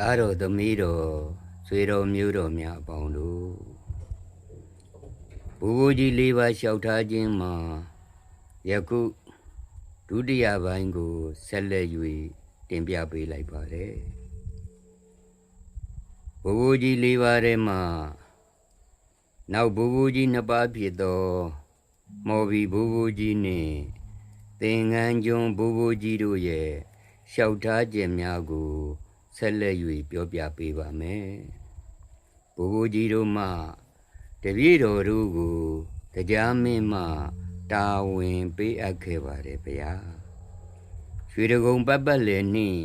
သားတော်သမီးတော်ဆွေတော်မျိုးတော်များအပေါင်းတို့ဘိုးဘိုးကြီးလေးပါးလျှောက်ထားခြင်းမှာယခုဒုတိယပိုင်းကိုဆက်လက်၍တင်ပြပေးလိုက်ပါတယ်ဘိုးဘိုးကြီးလေးပါးထဲမှာနောက်ဘိုးဘိုးကြီးနှစ်ပါးဖြစ်သောမော်ဘီဘိုးဘိုးကြီးနှင့်သင်္ကန်းကျွန်းဘိုးဘိုးကြီးတို့ရဲ့လျှောက်ထားခြင်းများကို ဆက်လက်၍ပြောပြပေးပါမယ်။ဘိုးဘိုးကြီးတို့မှတပည့်တော်တို့ကိုတရားမင်းမှတာဝန်ပေးအပ်ခဲ့ပါတယ်ဗျာ။ရွှေတကုံပတ်ပတ်လည်နှင့်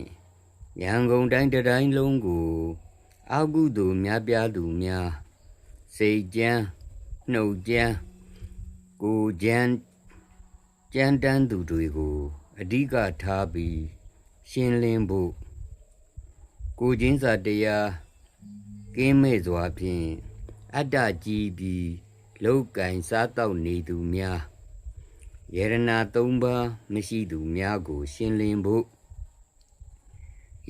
ရန်ကုန်တိုင်းတစ်တိုင်းလုံးကိုအာဟုသူများပြားသူများစိတ်ကြမ်းနှုတ်ကြမ်းကိုယ်ကြမ်းကြမ်းတမ်းသူတွေကိုအဓိကထားပြီးရှင်းလင်းဖို့ ကိုချင်းစာတရားကင်းမဲ့စွာဖြင့်အတ္တကြီးပြီးလောက်ကင်စားတောက်နေသူများယရနာ၃ပါးမရှိသူများကို ရှင်းလင်းဖို့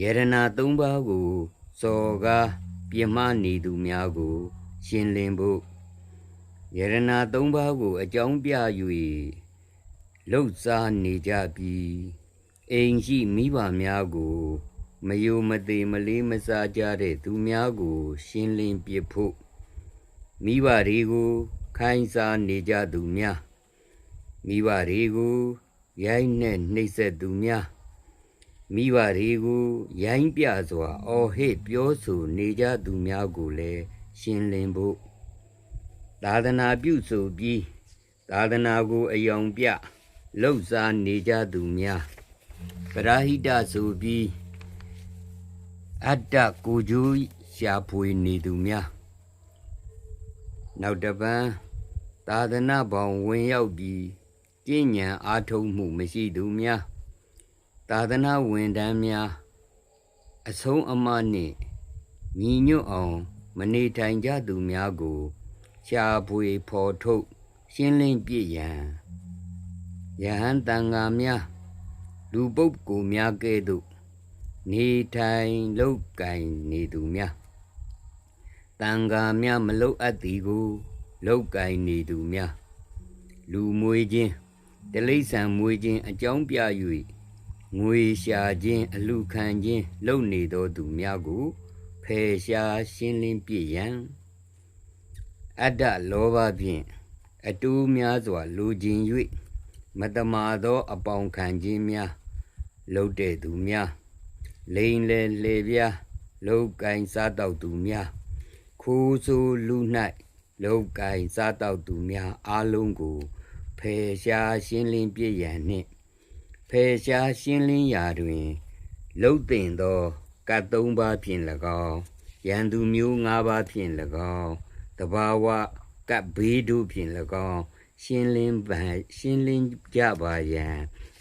ယရနာ၃ပါးကိုစော်ကားပြမနေသူများကို ရှင်းလင်းဖို့ယရနာ၃ပါးကို အကြောင်းပြ၍လှုပ်ရှားနေကြပြီးအိမ်ရှိမိဘများကို မယိုမသေးမလေးမစားကြတဲ့သူများကို ရှင်းလင်းပြဖို့မိဘတွေကို ခိုင်းစားနေကြသူများမိဘတွေကိုရိုင်းနဲ့နှိပ်စက်သူများမိဘတွေကိုရိုင်းပြစွာအော်ဟစ်ပြောဆိုနေကြသူများကိုလည်းရှင်းလင်းဖို့သာသနာပြုဆိုပြီးသာသနာကိုအယောင်ပြလှုပ်ရှားနေကြသူများပရာဟိတဆိုပြီး အတ္တကိုကျိုးရှာဖွေနေသူများနောက်တပံသာသနာပေါင်းဝင်ရောက်ပြီးကျင့်ဉာဏ်အားထုတ်မှုမရှိသူများသာသနာဝန်ထမ်းများအဆုံးအမနှင့်ညီညွတ်အောင်မနေထိုင်ကြသူများကိုရှာဖွေဖော်ထုတ်ရှင်းလင်းပြည့်ရန်ယဟန်တန်ဃာများလူပုဂ္ဂိုလ်များကဲ့သို့ နေထိုင်လောက်ကင်နေသူများတန်ဃာများမလုတ်အပ်သည်ကိုလောက်ကင်နေသူများလူမွေခြင်းတလိษံမွေခြင်းအကြောင်းပြ၍ငွေရှာခြင်းအလူခံခြင်းလုပ်နေသောသူများကိုဖယ်ရှားရှင်းလင်းပြည့်ရန်အတ္တလောဘဖြင့်အတူများစွာလူခြင်း၍မတမာသော အပေါင်ခံခြင်းများလုပ်တဲ့သူများ လိန်လေလေပြားလောက်ကင်စားတောက်သူများခိုးဆိုးလူ၌လောက်ကင်စားတောက်သူများအလုံးကိုဖယ်ရှားရှင်းလင်းပြည့်ရန်နှင့်ဖယ်ရှားရှင်းလင်းရာတွင်လှုပ်တင်သောကတ်သုံးပါးဖြင့်၎င်းရန်သူမျိုး၅ပါးဖြင့်၎င်းတဘာဝကတ်ဘေးတို့ဖြင့်၎င်းရှင်းလင်းပါရှင်းလင်းကြပါရန်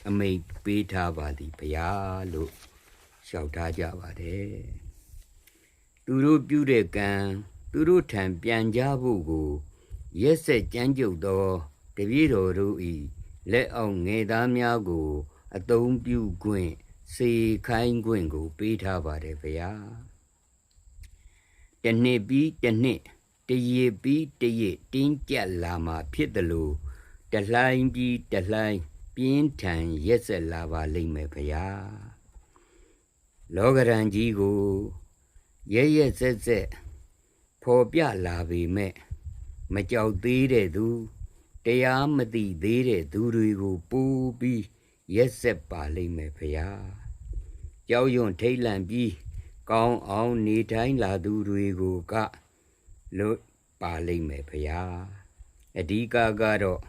အမိတ်ပေးထားပါသည်ဘုရားလို့ လျှောက်ထားကြပါတယ်သူတို့ပြုတဲ့ကံသူတို့ထံပြန်ကြဖို့ကိုရက်ဆက်ကြမ်းကြုတ်သောတပည့်တော်တို့၏လက်အောင်ငယ်သားများကိုအသုံးပြုခွင့်စေခိုင်းခွင့်ကို ပေးထားပါတယ်ဗျာတနှစ်ပြီးတနှစ်တရည်ပြီးတရည်တင်းကြပ်လာမှာဖြစ်တယ်လို့တလှိုင်းပြီးတလှိုင်းပြင်းထန်ရက်ဆက်လာပါလိမ့်မယ်ဗျာ လောကရန်ကြီးကိုရဲရဲဆက်ဆက်ဖော်ပြလာပေမဲ့မကြောက်သေးတဲ့သူတရားမသိသေးတဲ့သူတွေကိုပူပြီးရက်ဆက်ပါလိမ့်မယ်ဖရာကြောက်ရွံ့ထိတ်လန့်ပြီးကောင်းအောင်နေတိုင်းလာသူတွေကိုကလွတ်ပါလိမ့်မယ်ဖရာအဓိကကတော့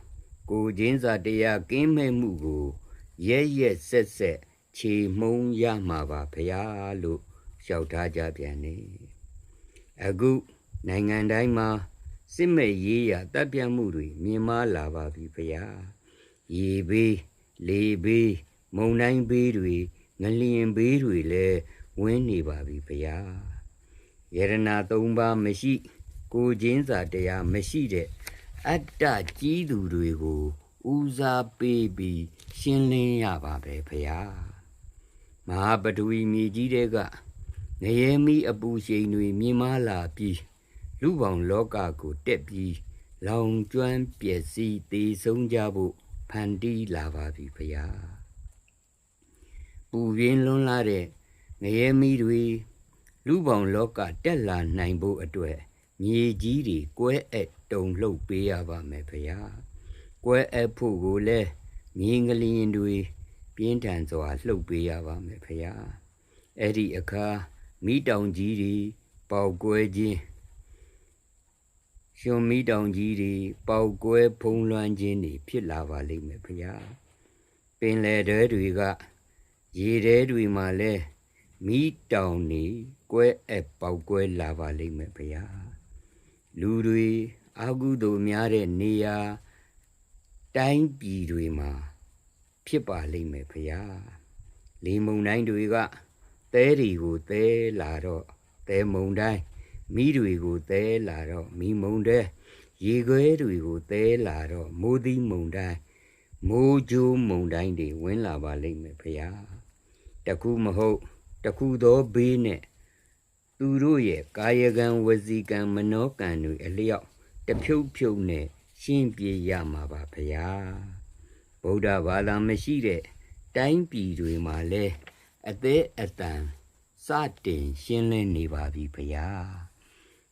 ကိုချင်းစာတရားကင်းမဲ့မှုကိုရဲရဲဆက်ဆက် ခြေမှုံးရမှာပါဖရာလို့လျှောက်ထားကြပြန်နေအခုနိုင်ငံတိုင်းမှာစစ်မဲ့ရေးရတပ်ပြတ်မှုတွေမြင်မာလာပါပြီဖရာရေဘေးလေဘေးမုန်တိုင်းဘေးတွေငလျင်ဘေးတွေလည်းဝင်းနေပါပြီဖရာယရနာ၃ပါးမရှိ ကိုချင်းစာတရားမရှိတဲ့အတ္တကြီးသူတွေကိုဦးစားပေးပြီးရှင်းလင်းရပါပဲဖရာ မဟာပထဝီမြေကြီးတဲကငရဲမီအပူရှိန်တွေမြင်မလာပြီးလူပေါင်းလောကကိုတက်ပြီးလောင်ကျွမ်းပျက်စီးတည်ဆုံးကြဖို့ဖန်တီးလာပါပြီဖရာပူပြင်းလွန်းလာတဲ့ငရဲမီတွေလူပေါင်းလောကတက်လာနိုင်ဖို့အတွက်မြေကြီးတွေကွဲအပ်တုံလှုပ်ပေးရပါမယ်ဖရာကွဲအပ်ဖို့ကိုလည်းမြင်းကလျင်တွေ ပြင်းထန်စွာလှုပ်ပေးရပါမယ်ဖရာအဲ့ဒီအခါမိတောင်ကြီးတွေပေါက်ကွဲခြင်းရှင်မိတောင်ကြီးတွေပေါက်ကွဲဖုံးလွှမ်းခြင်းတွေဖြစ်လာပါလိမ့်မယ်ဖရာပင်လယ်တဲတွေကရေတဲတွေမှာလဲမိတောင်နေကွဲအပ်ပေါက်ကွဲလာပါလိမ့်မယ်ဖရာလူတွေအာဟုသို့များတဲ့နေရာတိုင်းပြည်တွေမှာ ဖြစ်ပါလိမ့်မယ်ဖရာလေမုန်တိုင်းတွေကသဲတွေကိုသဲလာတော့သဲမုန်တိုင်းမိတွေကိုသဲလာတော့မိမုန်တဲ့ရေခွဲတွေကိုသဲလာတော့မိုးသီးမုန်တိုင်းမိုးကြိုးမုန်တိုင်းတွေဝင်လာပါလိမ့်မယ်ဖရာတခုမဟုတ်တခုသောဘေးနဲ့သူတို့ရဲ့ကာယကံဝစီကံမနောကံတွေအလျောက်တဖြုတ်ဖြုတ်နဲ့ရှင်းပြရမှာပါဖရာ ဗုဒ္ဓဘာသာမရှိတဲ့တိုင်းပြည်တွေမှာလဲအသေးအတန်စတင်ရှင်းလင်းနေပါပြီဖရာ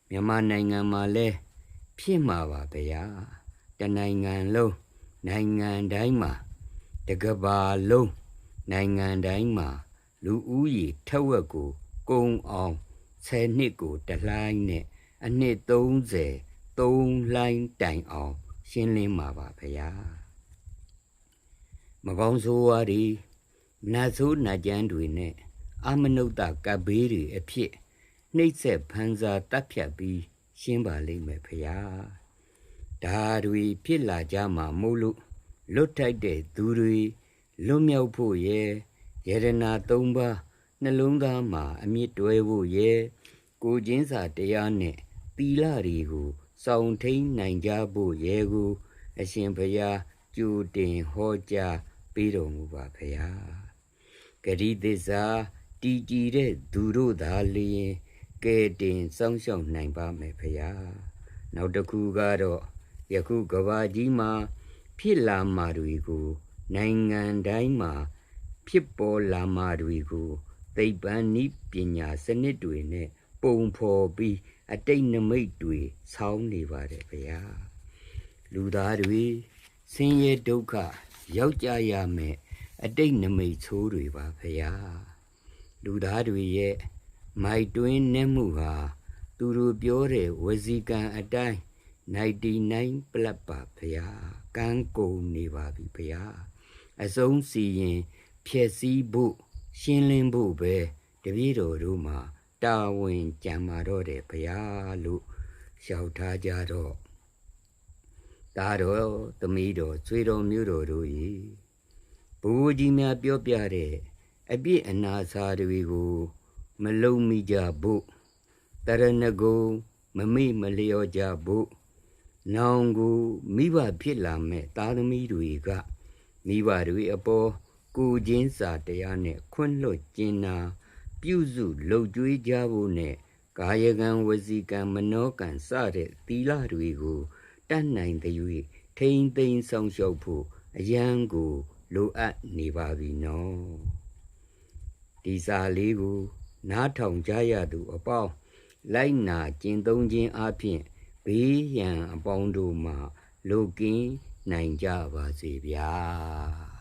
မြန်မာနိုင်ငံမှာလဲဖြစ်မှာပါဖရာတနိုင်ငံလုံးနိုင်ငံတိုင်းမှာတကဘာလုံးနိုင်ငံတိုင်းမှာလူဦးရေထက်ဝက်ကိုကုံအောင်10နှစ်ကိုတလှိုင်းနဲ့အနှစ်30 3လှိုင်းတိုင်အောင်ရှင်းလင်းမှာပါဖရာ မကောင်းဆိုးဝါးတွေနတ်ဆိုးနတ်ကြမ်းတွေနဲ့အမနုဿကပ်ဘေးတွေအဖြစ်နှိမ့်ဆက်ဖန်စာတတ်ဖြတ်ပြီးရှင်းပါလိမ့်မယ်ဖရာဒါတွေဖြစ်လာကြမှာမို့လို့လွတ်ထိုက်တဲ့သူတွေလွတ်မြောက်ဖို့ရဲ့ယရနာ၃ပါးနှလုံးသားမှာအမြင့်တွဲဖို့ရဲ့ကိုချင်းစာတရားနဲ့သီလတွေကိုစောင့်ထိန်နိုင်ကြဖို့ရဲ့ကို အရှင်ဘုရားကြိုတင်ဟောကြား ပေးတော်မူပါဖရာဂရိသစ္စာတည်ကြည်တဲ့သူတို့သာလျင်ကဲတင်စောင့်ရှောက်နိုင်ပါမယ်ဖရာနောက်တစ်ခုကတော့ယခုကဘာကြီးမှာဖြစ်လာမှာတွေကို နိုင်ငံတိုင်းမှာဖြစ်ပေါ်လာမှာတွေကိုသိပ္ပံနည်းပညာစနစ်တွေနဲ့ပုံဖော်ပြီးအတိတ်နမိတ်တွေဆောင်းနေပါတယ်ဗျာလူသားတွေဆင်းရဲဒုက္ခ ရောက်ကြရမယ်အတိတ်နမိတ်ဆိုးတွေပါဗျာလူသားတွေရဲ့မိုက်တွင်းနဲ့မှုဟာသူတို့ပြောတဲ့ဝစီကံအတိုင်း99ပလက်ပါဗျာကန်းကုန်နေပါပြီဗျာအစုံစီရင်ဖြည့်စည်းဖို့ရှင်းလင်းဖို့ပဲတပည့်တော်တို့မှာတာဝန်ကြံမာတော့တယ်ဗျာလို့လျှောက်ထားကြတော့ ဒါတော့သမီးတော်ကျွေတော်မျိုးတော်တို့ဤဘိုးကြီးများပြောပြတဲ့အပြစ်အနာစာတွေကို မလုံမိကြဖို့တရဏဂုံမမိမလျော့ကြဖို့နောင်ကိုမိဘဖြစ်လာမဲ့သားသမီးတွေကမိဘတွေအပေါ်ကိုချင်းစာတရားနဲ့ခွင့်လွှတ်ကျင်နာ ပြုစုလှုပ်ကြွေးကြဖို့နဲ့ကာယကံဝစီကံမနောကံစတဲ့သီလတွေကို တတ်နိုင်တဲ့၍ထိမ့်သိမ်းဆောင်ရှောက်ဖို့အယံကိုလိုအပ်နေပါပြီနော်ဒီစာလေးကို နားထောင်ကြရသူအပေါင်းလိုက်နာကျင့်သုံးခြင်းအပြင်ဘေးရန်အပေါင်းတို့မှလုကင်းနိုင်ကြပါစေဗျာ